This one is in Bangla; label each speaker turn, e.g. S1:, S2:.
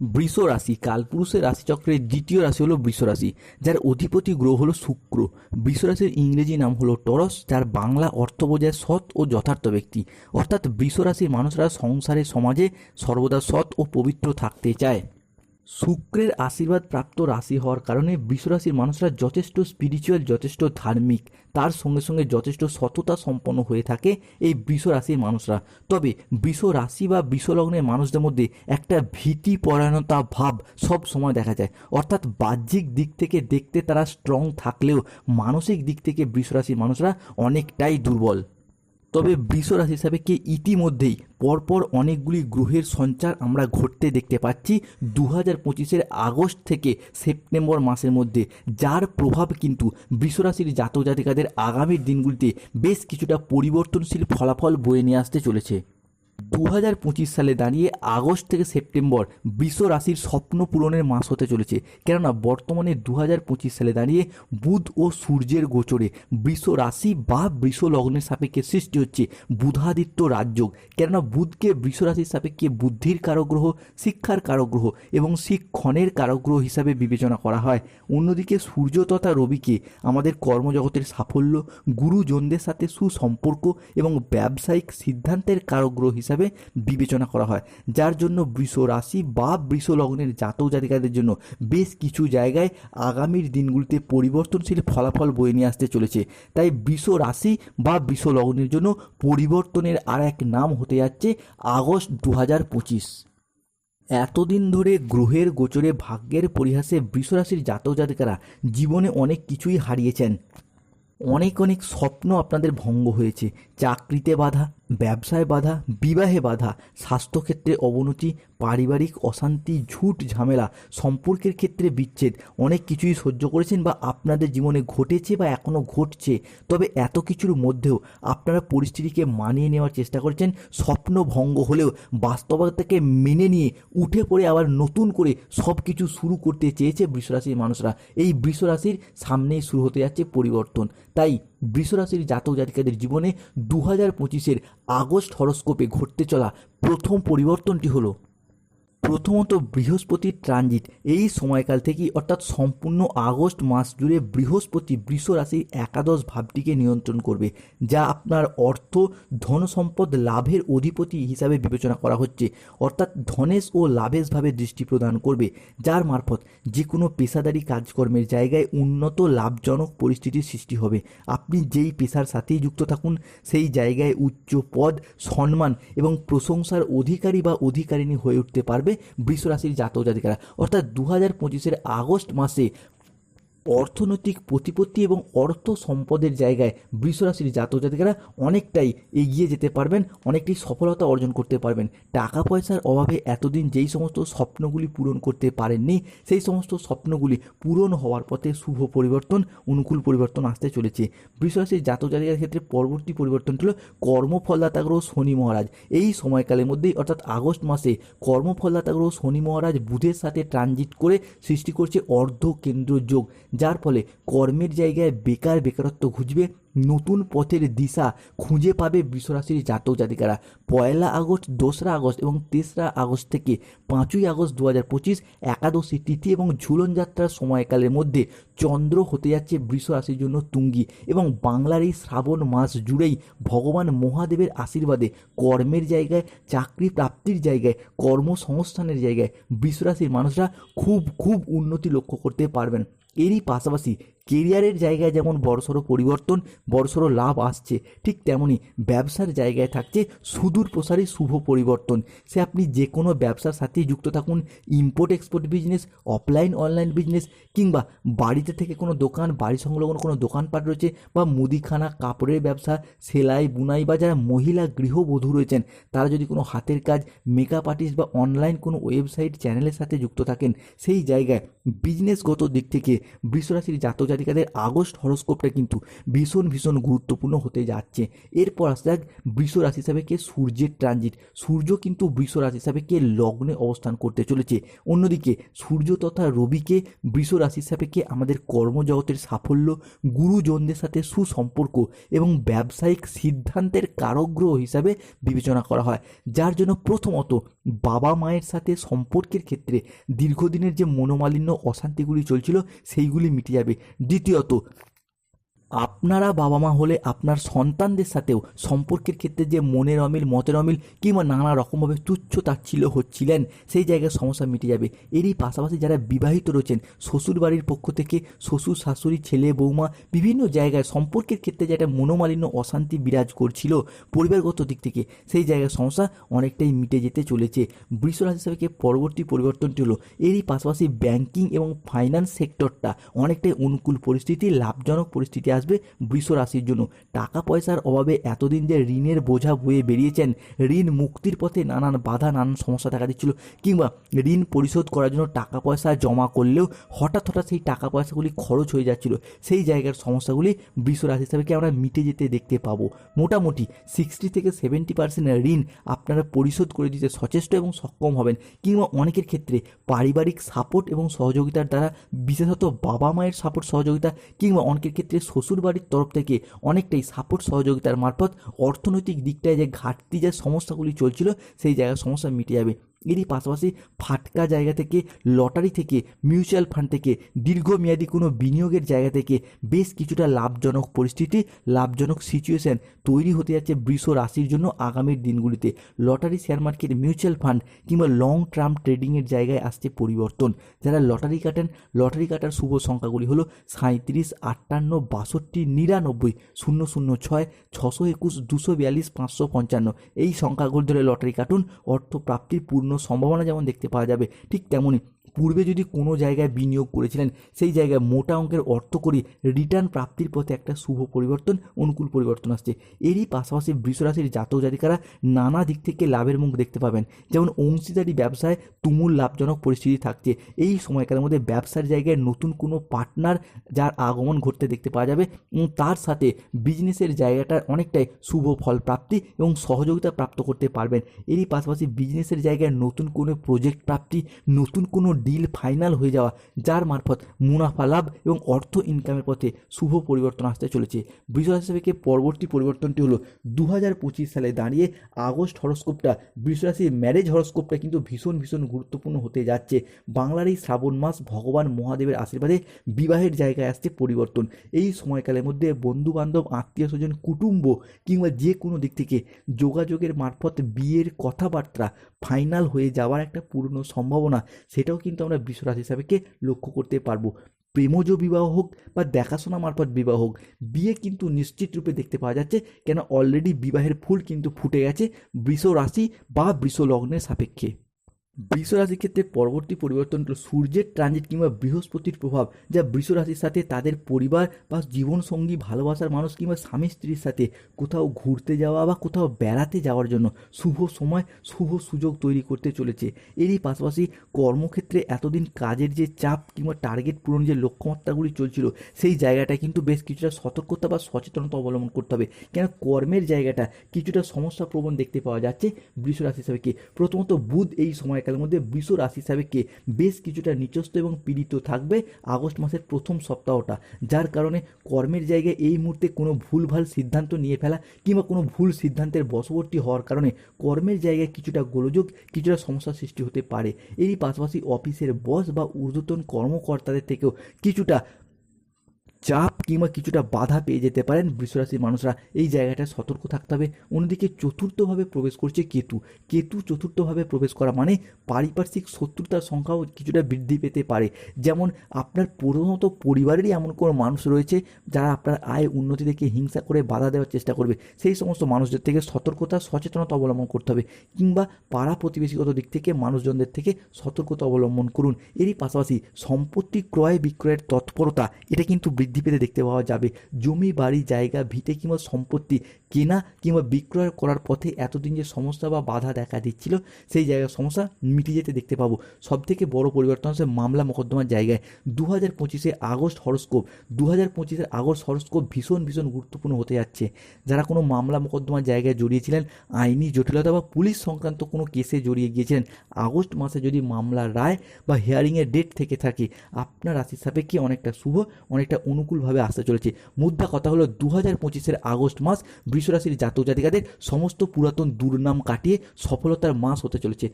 S1: বৃষ রাশি, কালপুরুষের রাশিচক্রের দ্বিতীয় রাশি হলো বৃষ রাশি, যার অধিপতি গ্রহ হলো শুক্র। বৃষ রাশির ইংরেজি নাম হলো টরস, যার বাংলা অর্থ বোঝায় সৎ ও যথার্থ ব্যক্তি। অর্থাৎ বৃষ রাশির মানুষরা সংসারে, সমাজে সর্বদা সৎ ও পবিত্র থাকতে চায়। শুক্রের আশীর্বাদ প্রাপ্ত রাশি হওয়ার কারণে বৃষরাশির মানুষরা যথেষ্ট স্পিরিচুয়াল যথেষ্ট ধার্মিক। তার সঙ্গে সঙ্গে যথেষ্ট সততা সম্পন্ন হয়ে থাকে এই রাশির মানুষরা। তবে রাশি বা বৃষলগ্নের মানুষদের মধ্যে একটা ভীতি পরায়ণতা ভাব সব সময় দেখা যায়। অর্থাৎ বাহ্যিক দিক থেকে দেখতে তারা স্ট্রং থাকলেও মানসিক দিক থেকে রাশির মানুষরা অনেকটাই দুর্বল। তবে বৃষ রাশি হিসাবে কে ইতিমধ্যেই পরপর অনেকগুলি গ্রহের সঞ্চার আমরা ঘটতে দেখতে পাচ্ছি দু হাজার পঁচিশের আগস্ট থেকে সেপ্টেম্বর মাসের মধ্যে, যার প্রভাব কিন্তু বৃষরাশির জাতক জাতিকাদের আগামী দিনগুলিতে বেশ কিছুটা পরিবর্তনশীল ফলাফল বয়ে নিয়ে আসতে চলেছে। দু হাজার পঁচিশ সালে দাঁড়িয়ে আগস্ট থেকে সেপ্টেম্বর বৃষ রাশির স্বপ্ন পূরণের মাস হতে চলেছে। কেননা, বর্তমানে দু হাজার পঁচিশ সালে দাঁড়িয়ে বুধ ও সূর্যের গোচরে বৃষ রাশি বা বৃষ লগ্নের সাপেক্ষে সৃষ্টি হচ্ছে বুধাদিত্য রাজযোগ। কেননা, বুধকে বৃষ রাশির সাপেক্ষে বুদ্ধির কারগ্রহ, শিক্ষার কারগ্রহ এবং শিক্ষণের কারগ্রহ হিসাবে বিবেচনা করা হয়। অন্যদিকে, সূর্য তথা রবিকে আমাদের কর্মজগতের সাফল্য, গুরুজনদের সাথে সুসম্পর্ক এবং ব্যবসায়িক সিদ্ধান্তের কারগ্রহ হিসাবে বিবেচনা করা হয়। যার জন্য বৃষ রাশি বা বৃষ লগ্নের জাতক জাতিকাদের জন্য বেশ কিছু জায়গায় আগামীর দিনগুলিতে পরিবর্তনশীল ফলাফল বয়ে নিয়ে আসতে চলেছে। তাই বৃষ রাশি বা বৃষ লগ্নের জন্য পরিবর্তনের আর এক নাম হতে যাচ্ছে আগস্ট দু হাজার পঁচিশ। এতদিন ধরে গ্রহের গোচরে ভাগ্যের পরিহাসে বৃষরাশির জাতক জাতিকারা জীবনে অনেক কিছুই হারিয়েছেন। অনেক অনেক স্বপ্ন আপনাদের ভঙ্গ হয়েছে। চাকরিতে বাধা ব্যবসায় বাধা, বিবাহে বাধা, স্বাস্থ্যক্ষেত্রে অবনতি, পারিবারিক অশান্তি, ঝুট ঝামেলা, সম্পর্কের ক্ষেত্রে বিচ্ছেদ, অনেক কিছুই সহ্য করেছেন বা আপনাদের জীবনে ঘটেছে বা এখনও ঘটছে। তবে এত কিছুর মধ্যেও আপনারা পরিস্থিতিকে মানিয়ে নেওয়ার চেষ্টা করেছেন স্বপ্ন ভঙ্গ হলেও বাস্তবতাকে মেনে নিয়ে উঠে পড়ে আবার নতুন করে সব কিছু শুরু করতে চেয়েছে বৃষরাশির মানুষরা। এই বৃষরাশির সামনেই শুরু হতে যাচ্ছে পরিবর্তন। তাই বৃষরাশির জাতক জাতিকাদের জীবনে দু হাজার পঁচিশের আগস্ট হরস্কোপে ঘটতে চলা প্রথম পরিবর্তনটি হলো প্রথমত বৃহস্পতির ট্রানজিট, এই সময়কাল থেকেই অর্থাৎ সম্পূর্ণ আগস্ট মাস জুড়ে বৃহস্পতি বৃষ রাশির একাদশ ভাবটিকে নিয়ন্ত্রণ করবে, যা আপনার অর্থ ধন সম্পদ লাভের অধিপতি হিসাবে বিবেচনা করা হচ্ছে। অর্থাৎ ধনেশ ও লাভেশভাবে দৃষ্টি প্রদান করবে, যার মারফত যে কোনো পেশাদারি কাজকর্মের জায়গায় উন্নত লাভজনক পরিস্থিতির সৃষ্টি হবে। আপনি যেই পেশার সাথেই যুক্ত থাকুন, সেই জায়গায় উচ্চ পদ, সম্মান এবং প্রশংসার অধিকারী বা অধিকারিণী হয়ে উঠতে পারবে বৃষরাশির জাতক জাতিকারা। অর্থাৎ দু হাজার পঁচিশের আগস্ট মাসে অর্থনৈতিক প্রতিপত্তি এবং অর্থ সম্পদের জায়গায় বৃষরাশির জাতক জাতিকারা অনেকটাই এগিয়ে যেতে পারবেন, অনেকটাই সফলতা অর্জন করতে পারবেন। টাকা পয়সার অভাবে এতদিন যেই সমস্ত স্বপ্নগুলি পূরণ করতে পারেননি, সেই সমস্ত স্বপ্নগুলি পূরণ হওয়ার পথে শুভ পরিবর্তন, অনুকূল পরিবর্তন আসতে চলেছে। বৃষরাশির জাতক জাতিকার ক্ষেত্রে পরবর্তী পরিবর্তন হল কর্মফলদাতা গ্রহ শনি মহারাজ। এই সময়কালের মধ্যেই অর্থাৎ আগস্ট মাসে কর্মফলদাতা গ্রহ শনি মহারাজ বুধের সাথে ট্রানজিট করে সৃষ্টি করছে অর্ধ কেন্দ্র যোগ যার ফলে কর্মের জায়গায় বেকার বেকারত্ব ঘুচবে নতুন পথের দিশা খুঁজে পাবে বৃষরাশির জাতক জাতিকারা। পয়লা আগস্ট, দোসরা আগস্ট এবং তেসরা আগস্ট থেকে পাঁচই আগস্ট দু হাজার পঁচিশ একাদশী, তিথি এবং ঝুলন যাত্রার সময়কালের মধ্যে চন্দ্র হতে যাচ্ছে বৃষ রাশির জন্য তুঙ্গি এবং বাংলার এই শ্রাবণ মাস জুড়েই ভগবান মহাদেবের আশীর্বাদে কর্মের জায়গায়, চাকরি প্রাপ্তির জায়গায়, কর্মসংস্থানের জায়গায় বৃষরাশির মানুষরা খুব খুব উন্নতি লক্ষ্য করতে পারবেন। এরই পাশাপাশি কেরিয়ারের জায়গায় যেমন বড়সড় পরিবর্তন বড়সড় লাভ আসছে, ঠিক তেমনি ব্যবসার জায়গায় থাকছে সুদূর প্রসারী শুভ পরিবর্তন। সে আপনি যে কোনো ব্যবসার সাথেই যুক্ত থাকুন import export business offline online business কিংবা বাড়িতে থেকে কোনো দোকান, বাড়ি সংলগ্ন কোনো দোকানপাট রয়েছে, বা মুদিখানা, কাপড়ের ব্যবসা, সেলাই, বুনাই বা যারা মহিলা গৃহবধূ রয়েছেন, তারা যদি কোনো হাতের কাজ মেকআপ আর্টিস্ট বা অনলাইন কোনো ওয়েবসাইট চ্যানেলের সাথে যুক্ত থাকেন, সেই জায়গায় বিজনেসগত দিক থেকে বৃষরাশির জাতক জাতিকাদের আগস্ট হরস্কোপটা কিন্তু ভীষণ ভীষণ গুরুত্বপূর্ণ হতে যাচ্ছে। এরপর আসতে যাক বৃষ রাশি হিসাবে কে সূর্যের ট্রানজিট সূর্য কিন্তু বৃষ রাশি হিসাবে কে লগ্নে অবস্থান করতে চলেছে। অন্যদিকে সূর্য তথা রবিকে বৃষ রাশি হিসাবে কে আমাদের কর্মজগতের সাফল্য, গুরুজনদের সাথে সুসম্পর্ক এবং ব্যবসায়িক সিদ্ধান্তের কারগ্রহ হিসাবে বিবেচনা করা হয়। যার জন্য প্রথমত বাবা মায়ের সাথে সম্পর্কের ক্ষেত্রে দীর্ঘদিনের যে মনোমালিন্য, অশান্তিগুলি চলছিল, সেইগুলি মিটে যাবে। দ্বিতীয়ত আপনারা বাবা মা হলে আপনার সন্তানদের সাথেও সম্পর্কের ক্ষেত্রে যে মনের অমিল, মতের অমিল কিংবা নানা রকমভাবে তুচ্ছ তাচ্ছিল্য হচ্ছিলেন, সেই জায়গায় সমস্যা মিটে যাবে। এরই পাশাপাশি যারা বিবাহিত রয়েছেন শ্বশুর বাড়ির পক্ষ থেকে শ্বশুর, শাশুড়ি, ছেলে, বৌমা বিভিন্ন জায়গায় সম্পর্কের ক্ষেত্রে যে একটা মনোমালিন্য, অশান্তি বিরাজ করছিল পরিবারগত দিক থেকে, সেই জায়গার সমস্যা অনেকটাই মিটে যেতে চলেছে। বৃষ রাশি হিসাবে পরবর্তী পরিবর্তনটি হলো? এরই পাশাপাশি ব্যাংকিং এবং ফাইন্যান্স সেক্টরটা অনেকটাই অনুকূল পরিস্থিতি, লাভজনক পরিস্থিতি আসবে বৃষ রাশির জন্য। টাকা পয়সার অভাবে এতদিন যে ঋণের বোঝা বয়ে বেরিয়েছেন, ঋণ মুক্তির পথে নানান বাধা, নানান সমস্যা দেখা দিচ্ছিল। কিংবা ঋণ পরিশোধ করার জন্য টাকা পয়সা জমা করলেও হঠাৎ হঠাৎ সেই টাকা পয়সাগুলি খরচ হয়ে যাচ্ছিল। সেই জায়গার সমস্যাগুলি বৃষ রাশি হিসাবে কি আমরা মিটে যেতে দেখতে পাবো? মোটামুটি সিক্সটি থেকে সেভেন্টি পার্সেন্ট ঋণ আপনারা পরিশোধ করে দিতে সচেষ্ট এবং সক্ষম হবেন। কিংবা অনেকের ক্ষেত্রে পারিবারিক সাপোর্ট এবং সহযোগিতার দ্বারা বিশেষত বাবা মায়ের সাপোর্ট সহযোগিতা কিংবা অনেকের ক্ষেত্রে শ্বশুর বাড়ির তরফ থেকে অনেকটাই সাপোর্ট সহযোগিতার মারফত অর্থনৈতিক দিকটায় যে ঘাটতি যে সমস্যাগুলি চলছিল, সেই জায়গার সমস্যা মিটে যাবে। এরই পাশাপাশি ফাটকা জায়গা থেকে লটারি থেকে মিউচুয়াল ফান্ড থেকে দীর্ঘমেয়াদী কোনো বিনিয়োগের জায়গা থেকে বেশ কিছুটা লাভজনক পরিস্থিতি, লাভজনক সিচুয়েশন তৈরি হতে যাচ্ছে বৃষ রাশির জন্য আগামীর দিনগুলিতে। Lottery share market mutual fund কিংবা লং টার্ম ট্রেডিংয়ের জায়গায় আসছে পরিবর্তন। যারা লটারি কাটেন, লটারি কাটার শুভ সংখ্যাগুলি হলো সাঁত্রিশ আটান্ন, বাষট্টি, নিরানব্বই, শূন্য শূন্য, ছয়, ছশো একুশ, দুশো বিয়াল্লিশ, পাঁচশো পঞ্চান্ন। এই সংখ্যাগুলি ধরে লটারি কাটুন অর্থ প্রাপ্তির পূর্ণ সম্ভাবনা যেমন দেখতে পাওয়া যাবে ঠিক তেমনই পূর্বে যদি কোনো জায়গায় বিনিয়োগ করেছিলেন, সেই জায়গায় মোটা অঙ্কের অর্থ করে রিটার্ন প্রাপ্তির পথে একটা শুভ পরিবর্তন, অনুকূল পরিবর্তন আসছে। এরই পাশাপাশি বৃষরাশির জাতক জাতিকারা নানা দিক থেকে লাভের মুখ দেখতে পাবেন। যেমন অংশীদারি ব্যবসায় তুমুল লাভজনক পরিস্থিতি থাকছে। এই সময়কালের মধ্যে ব্যবসার জায়গায় নতুন কোনো পার্টনার যার আগমন ঘটতে দেখতে পাওয়া যাবে তার সাথে বিজনেসের জায়গাটার অনেকটাই শুভ ফল প্রাপ্তি এবং সহযোগিতা প্রাপ্ত করতে পারবেন। এরই পাশাপাশি বিজনেসের জায়গায় নতুন কোনো প্রজেক্ট প্রাপ্তি, নতুন কোনো ডিল ফাইনাল হয়ে যাওয়া, যার মারফত মুনাফা লাভ এবং অর্থ ইনকামের পথে শুভ পরিবর্তন আসতে চলেছে। বৃষরাশি হিসেবে পরবর্তী পরিবর্তনটি হলো দু হাজার পঁচিশ সালে দাঁড়িয়ে আগস্ট হরস্কোপটা বৃষরাশির ম্যারেজ হরস্কোপটা কিন্তু ভীষণ ভীষণ গুরুত্বপূর্ণ হতে যাচ্ছে। বাংলার এই শ্রাবণ মাস ভগবান মহাদেবের আশীর্বাদে বিবাহের জায়গায় আসছে পরিবর্তন। এই সময়কালের মধ্যে বন্ধু বান্ধব আত্মীয় স্বজন কুটুম্ব কিংবা যে কোনো দিক থেকে যোগাযোগের মারফত বিয়ের কথাবার্তা ফাইনাল হয়ে যাওয়ার একটা পূর্ণ সম্ভাবনা, সেটাও কিন্তু আমরা বিশ্বরাশি হিসাবেকে লক্ষ্য করতে পারব। প্রেমজ বিবাহ হোক বা দেখাশোনা মারফত বিবাহ হোক, বিয়ে কিন্তু নিশ্চিত রূপে দেখতে পাওয়া যাচ্ছে, কেন অলরেডি বিবাহের ফুল কিন্তু ফুটে গেছে বৃষ রাশি বা বৃষ লগ্নের সাপেক্ষে। বৃষ রাশির ক্ষেত্রে পরবর্তী পরিবর্তন হলো সূর্যের ট্রানজিট কিংবা বৃহস্পতির প্রভাব, যা বৃষ রাশির সাথে তাদের পরিবার বা জীবনসঙ্গী, ভালোবাসার মানুষ কিংবা স্বামী স্ত্রীর সাথে কোথাও ঘুরতে যাওয়া বা কোথাও বেড়াতে যাওয়ার জন্য শুভ সময়, শুভ সুযোগ তৈরি করতে চলেছে। এরই পাশাপাশি কর্মক্ষেত্রে এতদিন কাজের যে চাপ কিংবা টার্গেট পূরণ যে লক্ষ্যমাত্রাগুলি চলছিল, সেই জায়গাটা কিন্তু বেশ কিছুটা সতর্কতা বা সচেতনতা অবলম্বন করতে হবে। কেন কর্মের জায়গাটা কিছুটা সমস্যা প্রবণ দেখতে পাওয়া যাচ্ছে বৃষ রাশি হিসাবে কি? প্রথমত বুধ এই সময়কালের মধ্যে বৃষ রাশি হিসাবে কে? বেশ কিছুটা নিচস্ত এবং পীড়িত থাকবে আগস্ট মাসের প্রথম সপ্তাহটা, যার কারণে কর্মের জায়গায় এই মুহূর্তে কোনো ভুলভাল সিদ্ধান্ত নিয়ে ফেলা কিংবা কোনো ভুল সিদ্ধান্তের বশবর্তী হওয়ার কারণে কর্মের জায়গায় কিছুটা গোলযোগ, কিছুটা সমস্যার সৃষ্টি হতে পারে। এরই পাশাপাশি অফিসের বস বা ঊর্ধ্বতন কর্মকর্তাদের থেকেও কিছুটা চাপ কিংবা কিছুটা বাধা পেয়ে যেতে পারেন বৃষরাশির মানুষরা। এই জায়গাটায় সতর্ক থাকতে হবে। অন্যদিকে চতুর্থভাবে প্রবেশ করছে কেতু। কেতু চতুর্থভাবে প্রবেশ করা মানে পারিপার্শ্বিক শত্রুতার সংখ্যাও কিছুটা বৃদ্ধি পেতে পারে। যেমন আপনার প্রধানত পরিবারেরই এমন কোনো মানুষ রয়েছে যারা আপনার আয় উন্নতি দেখে হিংসা করে বাধা দেওয়ার চেষ্টা করবে। সেই সমস্ত মানুষদের থেকে সতর্কতা, সচেতনতা অবলম্বন করতে হবে কিংবা পাড়া প্রতিবেশীগত দিক থেকে মানুষজনদের থেকে সতর্কতা অবলম্বন করুন। এরই পাশাপাশি সম্পত্তি ক্রয় বিক্রয়ের তৎপরতা, এটা কিন্তু বৃদ্ধি পেতে দেখতে পাওয়া যাবে। জমি, বাড়ি, জায়গা, ভিটে কিংবা সম্পত্তি কেনা কিংবা বিক্রয় করার পথে এতদিন যে সমস্যা বা বাধা দেখা দিচ্ছিল, সেই জায়গার সমস্যা মিটে যেতে দেখতে পাবো। সব থেকে বড় পরিবর্তন হচ্ছে মামলা মোকদ্দমার জায়গায়। দু হাজার পঁচিশে আগস্ট হরস্কোপ। দু হাজার পঁচিশের আগস্ট হরস্কোপ ভীষণ ভীষণ গুরুত্বপূর্ণ হতে যাচ্ছে। যারা কোনো মামলা মোকদ্দমার জায়গায় জড়িয়েছিলেন, আইনি জটিলতা বা পুলিশ সংক্রান্ত কোনো কেসে জড়িয়ে গিয়েছিলেন, আগস্ট মাসে যদি মামলার রায় বা হিয়ারিংয়ের ডেট থেকে থাকে, আপনার রাশির সাপেক্ষে অনেকটা শুভ, অনেকটা অনুকূলভাবে আসতে চলেছে। মুদ্রা কথা হলো দু হাজার পঁচিশের আগস্ট মাস বৃষরাশির জাতক জাতিকাদের সমস্ত পুরাতন দুর্নাম কাটিয়ে সফলতার মাস হতে চলেছে।